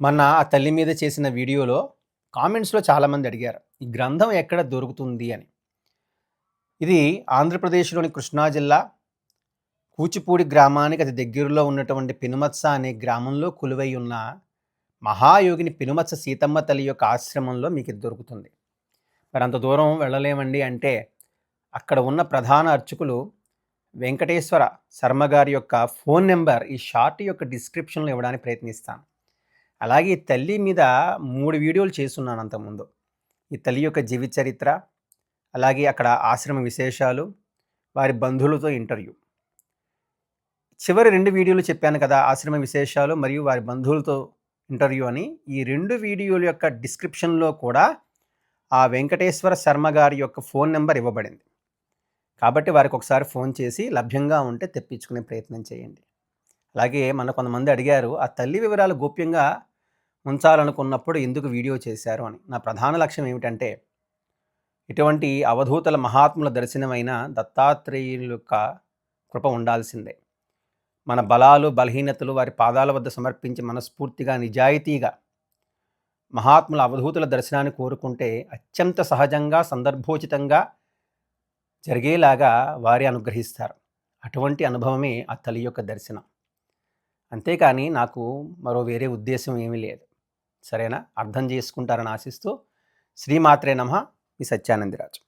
మన ఆ తల్లి మీద చేసిన వీడియోలో కామెంట్స్‌లో చాలామంది అడిగారు. ఈ గ్రంథం ఎక్కడ దొరుకుతుంది అని. ఇది ఆంధ్రప్రదేశ్‌లోని కృష్ణా జిల్లా కూచిపూడి గ్రామానికి అతి దగ్గరలో ఉన్నటువంటి పెనుమత్స అనే గ్రామంలో కొలువై ఉన్న మహాయోగిని పెనుమత్స సీతమ్మ తల్లి యొక్క ఆశ్రమంలో మీకు ఇది దొరుకుతుంది. మరి అంత దూరం వెళ్ళలేమండి అంటే అక్కడ ఉన్న ప్రధాన అర్చకులు వెంకటేశ్వర శర్మ గారి యొక్క ఫోన్ నెంబర్ ఈ షార్ట్ యొక్క డిస్క్రిప్షన్‌లో ఇవ్వడానికి ప్రయత్నిస్తాను. అలాగే ఈ తల్లి మీద మూడు వీడియోలు చేస్తున్నాను అంతకుముందు. ఈ తల్లి యొక్క జీవిత చరిత్ర, అలాగే అక్కడ ఆశ్రమ విశేషాలు, వారి బంధువులతో ఇంటర్వ్యూ. చివరి రెండు వీడియోలు చెప్పాను కదా! ఆశ్రమ విశేషాలు మరియు వారి బంధువులతో ఇంటర్వ్యూ అని. ఈ రెండు వీడియోల యొక్క డిస్క్రిప్షన్‌లో కూడా ఆ వెంకటేశ్వర శర్మ గారి యొక్క ఫోన్ నెంబర్ ఇవ్వబడింది. కాబట్టి వారికి ఒకసారి ఫోన్ చేసి లభ్యంగా ఉంటే తెప్పించుకునే ప్రయత్నం చేయండి. అలాగే మన కొంతమంది అడిగారు ఆ తల్లి వివరాలు గోప్యంగా ఉంచాలనుకున్నప్పుడు ఎందుకు వీడియో చేశారు అని. నా ప్రధాన లక్ష్యం ఏమిటంటే ఇటువంటి అవధూతల మహాత్ముల దర్శనమైన దత్తాత్రేయుల యొక్క కృప ఉండాల్సిందే. మన బలాలు, బలహీనతలు వారి పాదాల వద్ద సమర్పించి మనస్ఫూర్తిగా, నిజాయితీగా మహాత్ముల అవధూతుల దర్శనాన్ని కోరుకుంటే అత్యంత సహజంగా, సందర్భోచితంగా జరిగేలాగా వారి అనుగ్రహిస్తారు. అటువంటి అనుభవమే ఆ తల్లి యొక్క దర్శనం. అంతేకాని నాకు మరో వేరే ఉద్దేశం ఏమీ లేదు. సరేనా? అర్థం చేసుకుంటారని ఆశిస్తూ శ్రీమాత్రే నమ మీ సత్యానందిరాజు.